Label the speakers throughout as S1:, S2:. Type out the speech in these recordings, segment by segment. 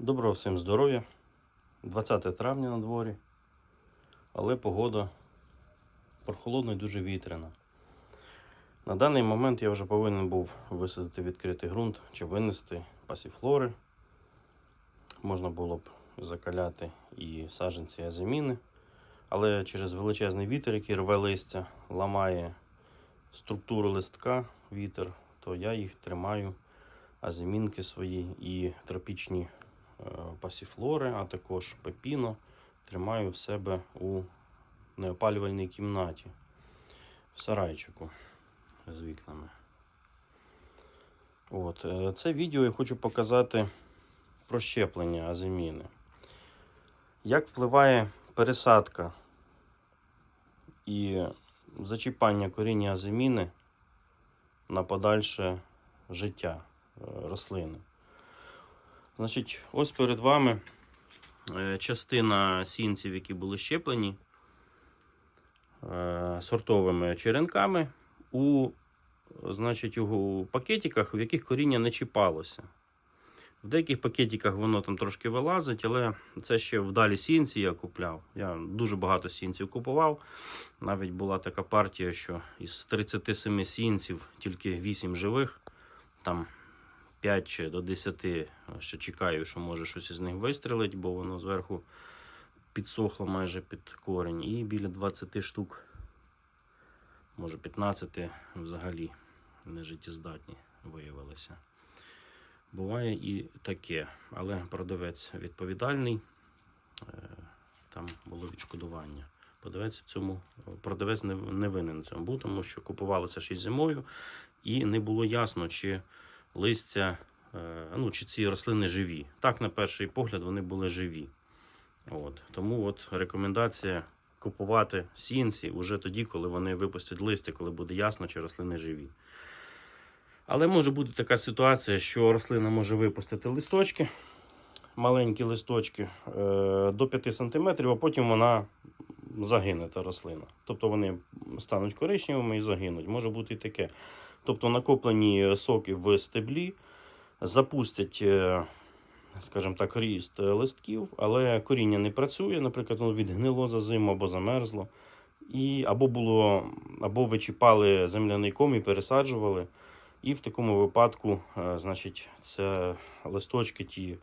S1: Доброго всім здоров'я. 20 травня на дворі, але погода прохолодна і дуже вітряна. На даний момент я вже повинен був висадити відкритий ґрунт чи винести пасіфлори. Можна було б закаляти і саджанці азиміни, але через величезний вітер, який рве листя, ламає структуру листка вітер, то я їх тримаю азимінки свої і тропічні пасіфлори, а також пепіно тримаю в себе у неопалювальній кімнаті в сарайчику з вікнами. От. е, Це відео я хочу показати про щеплення азиміни. Як впливає пересадка і зачіпання коріння азиміни на подальше життя е, рослини. Значить, ось перед вами е, частина сінців, які були щеплені е, сортовими черенками у, значить, у пакетиках, в яких коріння не чіпалося. В деяких пакетиках воно там трошки вилазить, але це ще вдалі сінці я купляв. Я дуже багато сінців купував. Навіть була така партія, що із 37 сінців тільки 8 живих. Там 5 чи до 10 ще чекаю, що може щось із них вистрілить, бо воно зверху підсохло майже під корінь. І біля 20 штук, може 15 взагалі нежиттєздатні виявилися. Буває і таке, але продавець відповідальний, е, там було відшкодування. Продавець цьому продавець не, не винен цьому був, тому що купувалося ще зимою, і не було ясно, чи листя, е, ну, чи ці рослини живі. Так, на перший погляд, вони були живі. От. Тому от рекомендація купувати сінці вже тоді, коли вони випустять листя, коли буде ясно, чи рослини живі. Але може бути така ситуація, що рослина може випустити листочки, маленькі листочки е, до 5 см, а потім вона загине та рослина. Тобто вони стануть коричневими і загинуть. Може бути і таке. Тобто накоплені соки в стеблі запустять, е, скажімо так, ріст листків, але коріння не працює, наприклад, воно відгнило за зиму або замерзло. І або було, або вичіпали земляний ком і пересаджували. І в такому випадку, е, значить, це листочки ті,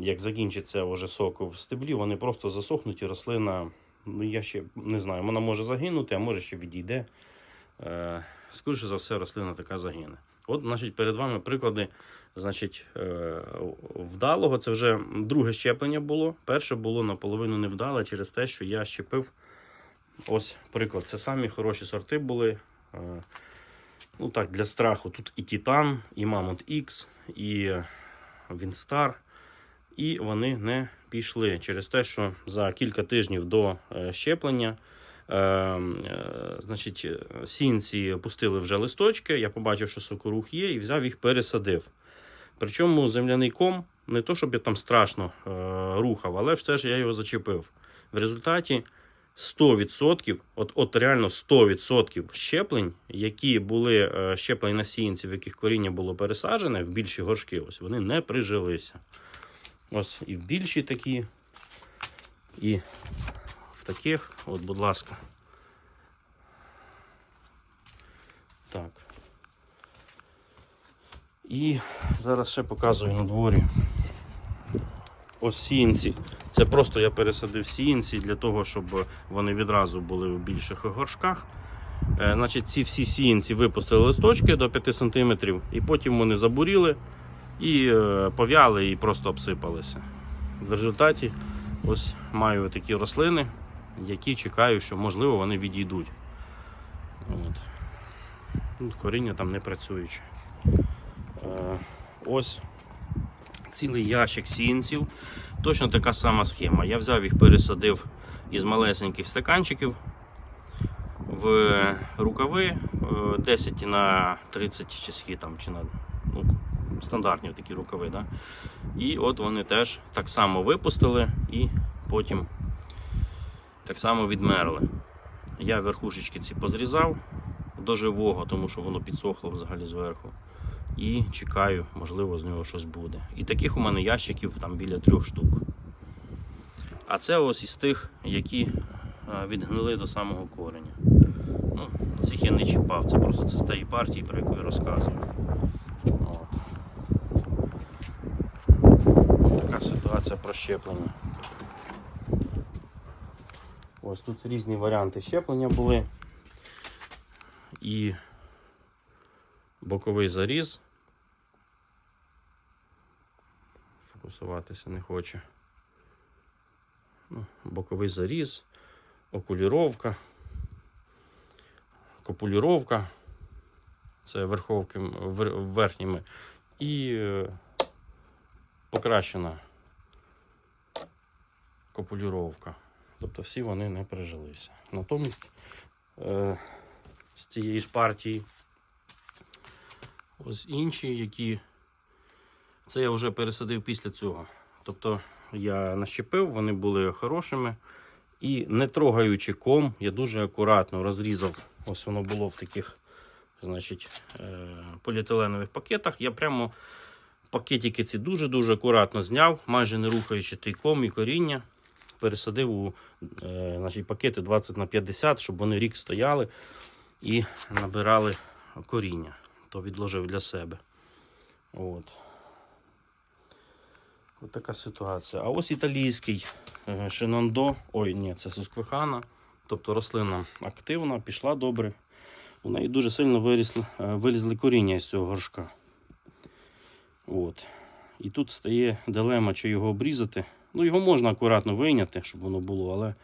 S1: як закінчиться вже сок в стеблі, вони просто засохнуть і рослина, ну я ще не знаю, вона може загинути, а може ще відійде. Скоріше за все, рослина така загине. От, значить, перед вами приклади значить, е, вдалого. Це вже друге щеплення було. Перше було наполовину невдале через те, що я щепив. Ось приклад. Це самі хороші сорти були. Е, Ну так, для страху тут і Титан, і Mammoth X, і Вінстар. І вони не пішли через те, що за кілька тижнів до е, щеплення значить, сінці пустили вже листочки. Я побачив, що сокорух є, і взяв їх пересадив. Причому земляний ком не то, щоб я там страшно е, рухав, але все ж я його зачепив. В результаті 100%, от, от реально 100% щеплень, які були е, щеплені на сіянці, в яких коріння було пересаджене в більші горшки, ось вони не прижилися. Ось і в більші такі, і таких, от, будь ласка. Так. І зараз ще показую на дворі. Ось сіянці. Це просто я пересадив сіянці для того, щоб вони відразу були в більших горшках. Е, значить, ці всі сіянці випустили листочки до 5 см, і потім вони забуріли і е, пов'яли і просто обсипалися. В результаті ось маю такі рослини, які чекаю, що можливо вони відійдуть. От. Ну, Коріння там не працююче. Е, ось цілий ящик сіянців. Точно така сама схема. Я взяв їх, пересадив із малесеньких стаканчиків в рукави е, 10 на 30 чи скільки там, чи на ну, стандартні такі рукави. Да? І от вони теж так само випустили і потім так само відмерли. Я верхушечки ці позрізав до живого, тому що воно підсохло взагалі зверху. і чекаю, можливо, з нього щось буде. І таких у мене ящиків там біля трьох штук. А це ось із тих, які е, відгнили до самого кореня. Ну, цих я не чіпав, це просто це з тієї партії, про яку я розказував. От. Така ситуація про щеплення. Ось тут різні варіанти щеплення були. І боковий заріз. Фокусуватися не хоче. Ну, боковий заріз, окуліровка, копуліровка. Це верховки верхніми. І е, покращена копулюровка. Тобто всі вони не прижилися. Натомість е, з цієї ж партії ось інші, які це я вже пересадив після цього. Тобто я нащепив, вони були хорошими. І не трогаючи ком, я дуже акуратно розрізав. Ось воно було в таких значить, е, поліетиленових пакетах. Я прямо пакетики ці дуже-дуже акуратно зняв, майже не рухаючи той ком і коріння. Пересадив у е, значить, пакети 20 на 50, щоб вони рік стояли і набирали коріння. То відложив для себе. От. Ось така ситуація. А ось італійський е, шинондо. Ой, ні, це сусквихана. Тобто рослина активна, пішла добре. У неї дуже сильно вирісли, е, вилізли коріння з цього горшка. От. І тут стає дилема, чи його обрізати. Ну, його можна акуратно вийняти, щоб воно було, але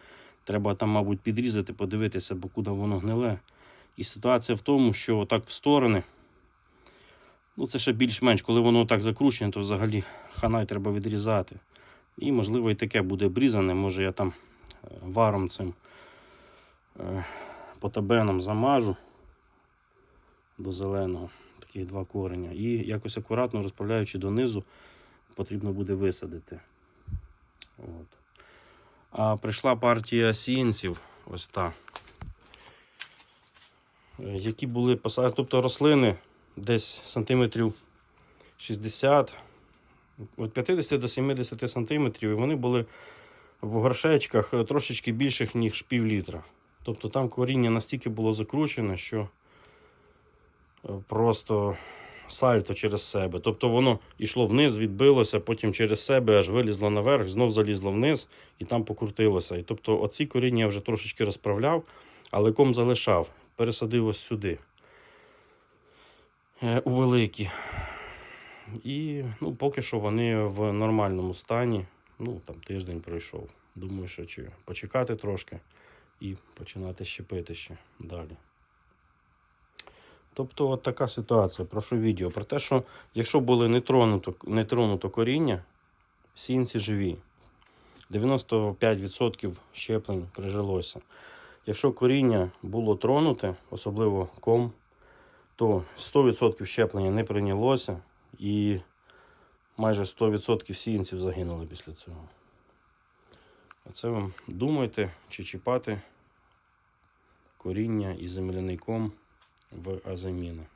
S1: треба там, мабуть, підрізати, подивитися, бо куди воно гниле. І ситуація в тому, що отак в сторони. Ну, це ще більш-менш, коли воно так закручене, то взагалі ханай треба відрізати. І, можливо, і таке буде обрізане. Може я там е, варом цим е, потабеном замажу до зеленого, такі два кореня. І якось акуратно розправляючи донизу, потрібно буде висадити. От. А прийшла партія сіянців, ось та, е, які були посаджені, тобто рослини десь сантиметрів 60, від 50 до 70 сантиметрів, і вони були в горшечках е, трошечки більших, ніж пів літра. Тобто там коріння настільки було закручене, що е, просто сальто через себе. Тобто воно йшло вниз, відбилося, потім через себе аж вилізло наверх, знов залізло вниз і там покрутилося. І тобто оці коріння я вже трошечки розправляв, але ком залишав, пересадив ось сюди. Е, У великі. І ну, поки що вони в нормальному стані. Ну, там тиждень пройшов. Думаю, що чи почекати трошки і починати щепити ще далі. Тобто от така ситуація. Прошу відео про те, що якщо були не тронуто, коріння, сінці живі. 95% щеплень прижилося. Якщо коріння було тронуте, особливо ком, то 100% щеплення не прийнялося і майже 100% сіянців загинули після цього. А це вам думайте, чи чіпати коріння і земляний ком в азаміни.